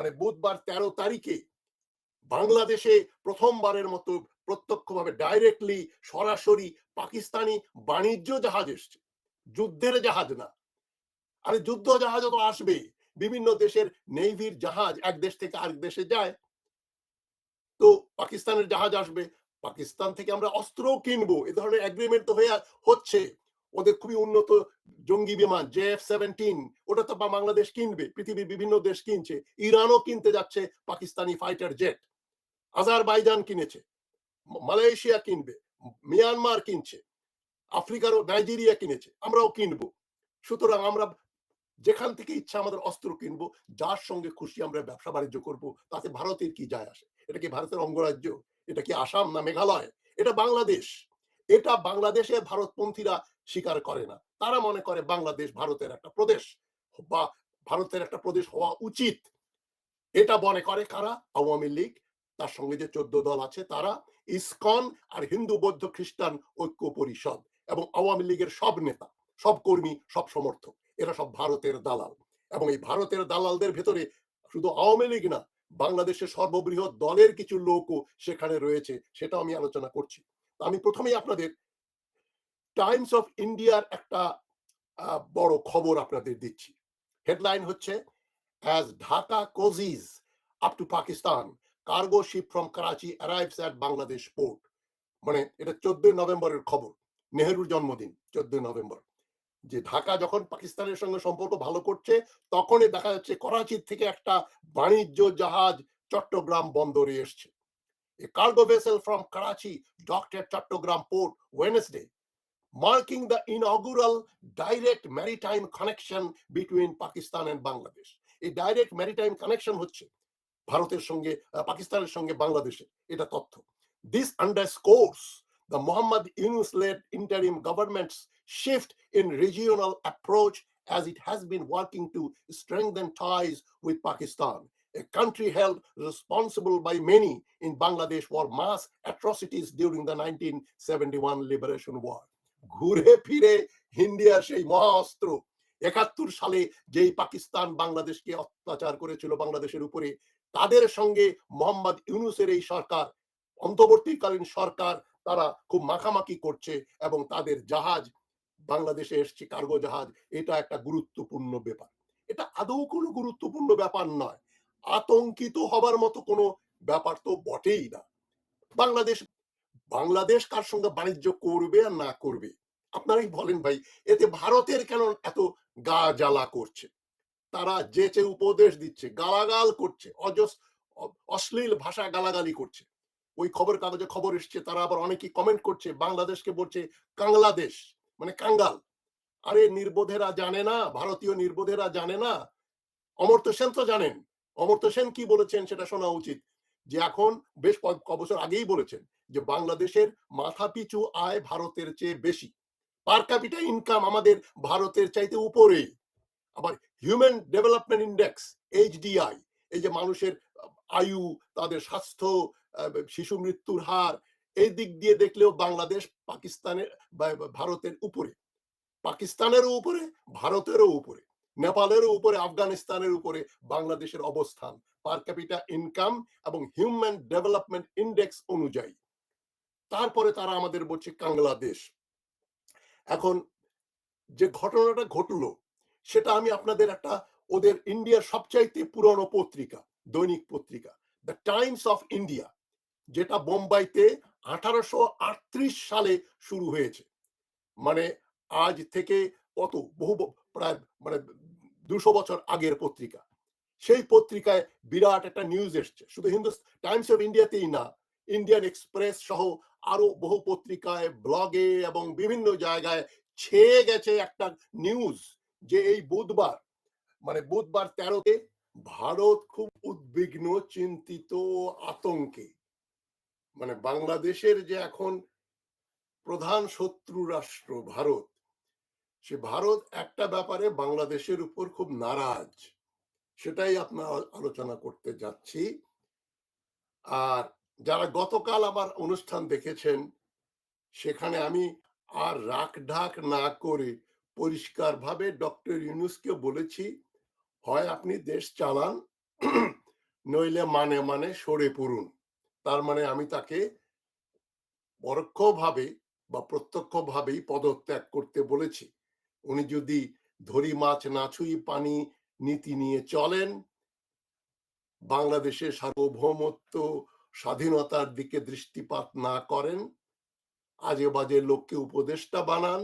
মানে বুধবার তেরো তারিখে বাংলাদেশে প্রথমবারের মতো প্রত্যক্ষভাবে ডাইরেক্টলি সরাসরি পাকিস্তানি বাণিজ্য জাহাজ এসছে। যুদ্ধের জাহাজ না। আরে যুদ্ধ জাহাজ তো আসবে। বিভিন্ন দেশের নেভির জাহাজ এক দেশ থেকে আরেক দেশে যায়। তো পাকিস্তানের জাহাজ আসবে। পাকিস্তান থেকে আমরা অস্ত্র কিনবো। এ ধরনের এগ্রিমেন্ট তো হয়ে হচ্ছে। ওদের খুবই উন্নত জঙ্গি বিমান, জে এফ সেভেন্টিন। ওটা তো বাংলাদেশ কিনবে, পৃথিবীর বিভিন্ন দেশ কিনছে, ইরানও কিনতে যাচ্ছে পাকিস্তানি ফাইটার জেট আজারবাইজান কিনেছে মালয়েশিয়া কিনবে, মিয়ানমার কিনছে, আফ্রিকারও নাইজেরিয়া কিনেছে, আমরাও কিনবো। সুতরাং আমরা যেখান থেকে ইচ্ছা আমাদের অস্ত্র কিনবো, যার সঙ্গে খুশি আমরা ব্যবসা বাণিজ্য করব, তাতে ভারতের কি যায় আসে? এটা কি ভারতের অঙ্গরাজ্য? এটা কি আসাম না মেঘালয়? এটা বাংলাদেশ। এটা বাংলাদেশে ভারতপন্থীরা স্বীকার করে না। তারা মনে করে বাংলাদেশ ভারতের একটা প্রদেশ বা ভারতের একটা প্রদেশ হওয়া উচিত। এটা মনে করে কারা? আওয়ামী লীগ, তার সঙ্গে যে চোদ্দ দল আছে তারা, ইসকন আর হিন্দু, বৌদ্ধ, খ্রিস্টান ঐক্য পরিষদ এবং আওয়ামী লীগের সব নেতা, সব কর্মী, সব সমর্থক, এরা সব ভারতের দালাল এবং এই ভারতের দালালদের ভেতরে শুধু আওয়ামী লীগ না, বাংলাদেশের সর্ববৃহৎ দলের কিছু লোকও সেখানে রয়েছে সেটা আমি আলোচনা করছি। আমি প্রথমেই আপনাদের টাইমস অফ ইন্ডিয়ার একটা বড় খবর আপনাদের দিচ্ছি। হেডলাইন হচ্ছে as Dhaka cozies up to Pakistan cargo ship from Karachi arrives at Bangladesh port মানে এটা চোদ্দই নভেম্বরের খবর, নেহেরুর জন্মদিন, চোদ্দই নভেম্বর। যে ঢাকা যখন পাকিস্তানের সঙ্গে সম্পর্ক ভালো করছে, তখনই দেখা যাচ্ছে করাচির থেকে একটা বাণিজ্য জাহাজ চট্টগ্রাম বন্দরে এসছে। A cargo vessel from Karachi docked at Chattogram port Wednesday, marking the inaugural direct maritime connection between Pakistan and Bangladesh. এই ডাইরেক্ট ম্যারিটাইম কানেকশন হচ্ছে ভারতের সঙ্গে আহ, পাকিস্তানের সঙ্গে বাংলাদেশের এটা তথ্য this underscores the Muhammad Yunus led interim government's shift in regional approach as it has been working to strengthen ties with Pakistan, a country held responsible by many in Bangladesh for mass atrocities during the 1971 liberation war. ঘুরে ফিরে India সেই মহা অস্ত্র একাত্তর সালে যেই পাকিস্তান বাংলাদেশকে অত্যাচার করেছিল বাংলাদেশের উপরে, তাদের সঙ্গে মোহাম্মদ ইউনুসের এই সরকার, অন্তর্বর্তীকালীন সরকার তারা খুব মাখামাখি করছে এবং তাদের জাহাজ, বাংলাদেশে এসছে কার্গো জাহাজ, এটা একটা গুরুত্বপূর্ণ ব্যাপার। এটা আদৌ কোনো গুরুত্বপূর্ণ ব্যাপার নয়। আতঙ্কিত হবার মতো কোনো ব্যাপার তো বটেই না। বাংলাদেশ বাংলাদেশ কার সঙ্গে বাণিজ্য করবে আর না করবে? আপনারাই বলেন ভাই, এতে ভারতের কেন এত গা জ্বালা করছে? তারা যেচে উপদেশ দিচ্ছে, গালাগাল করছে, অজস অশ্লীল ভাষা গালাগালি করছে। ওই খবর কাগজে খবর এসছে, তারা আবার অনেকেই কমেন্ট করছে, বাংলাদেশকে বলছে কাংলাদেশ মানে কাঙ্গাল। আরে নির্বোধেরা জানে না, ভারতীয় নির্বোধেরা জানে না। অমর্ত্য সেন তো জানেন। অমর্ত্য সেন কি বলেছেন সেটা শোনা উচিত। যে এখন বেশ কয়েক বছর আগেই বলেছেন যে বাংলাদেশের মাথা পিছু আয় ভারতের চেয়ে বেশি। পার ক্যাপিটা ইনকাম আমাদের ভারতের চাইতে উপরে আবার হিউম্যান ডেভেলপমেন্ট ইন্ডেক্স, এইচডিআই, এই যে মানুষের আয়ু, তাদের স্বাস্থ্য শিশু মৃত্যুর হার, এই দিক দিয়ে দেখলেও বাংলাদেশ পাকিস্তানের ভারতের উপরে। পাকিস্তানেরও উপরে, ভারতেরও উপরে। নেপালেরও উপরে, আফগানিস্তানের উপরে বাংলাদেশের অবস্থান। পার ক্যাপিটা ইনকাম এবং হিউম্যান ডেভেলপমেন্ট ইন্ডেক্স অনুযায়ী। তারপরে তারা আমাদের বলছে বাংলাদেশ এখন যে ঘটনাটা ঘটলো, সেটা আমি আপনাদের একটা ওদের ইন্ডিয়ার সবচাইতে পুরনো পত্রিকা, দৈনিক পত্রিকা দ্য টাইমস অফ ইন্ডিয়া যেটা বোম্বাইতে আঠারোশো আটত্রিশ সালে শুরু হয়েছে। মানে আজ থেকে কত বহু প্রায় মানে দুশো বছর আগের পত্রিকা। সেই পত্রিকায় বিরাট একটা নিউজ এসছে। শুধু হিন্দু টাইমস অফ ইন্ডিয়াতেই না ইন্ডিয়ান এক্সপ্রেস সহ আরও বহু পত্রিকায় ব্লগে এবং বিভিন্ন জায়গায় ছেয়ে গেছে একটা নিউজ যে এই বুধবার মানে বুধবার তেরোতে ভারত খুব উদ্বিগ্ন, চিন্তিত, আতঙ্কে। মানে বাংলাদেশের যে এখন প্রধান শত্রু রাষ্ট্র ভারত সে ভারত একটা ব্যাপারে বাংলাদেশের উপর খুব নারাজ, সেটাই আপনার আলোচনা করতে যাচ্ছি। আর যারা গতকাল আমার অনুষ্ঠান দেখেছেন, সেখানে আমি আর রাখ ঢাক না করে পরিষ্কারভাবে ডক্টর ইউনুসকে বলেছি, হয় আপনি দেশ চালান, নইলে মানে মানে সরে পড়ুন। তার মানে আমি তাকে পরোক্ষভাবে বা প্রত্যক্ষভাবেই পদত্যাগ করতে বলেছি। উনি যদি ধরি মাছ না ছুঁই পানি নীতি নিয়ে চলেন বাংলাদেশের সার্বভৌমত্ব, স্বাধীনতার দিকে দৃষ্টিপাত না করেন আজে বাজে লোককে উপদেষ্টা বানান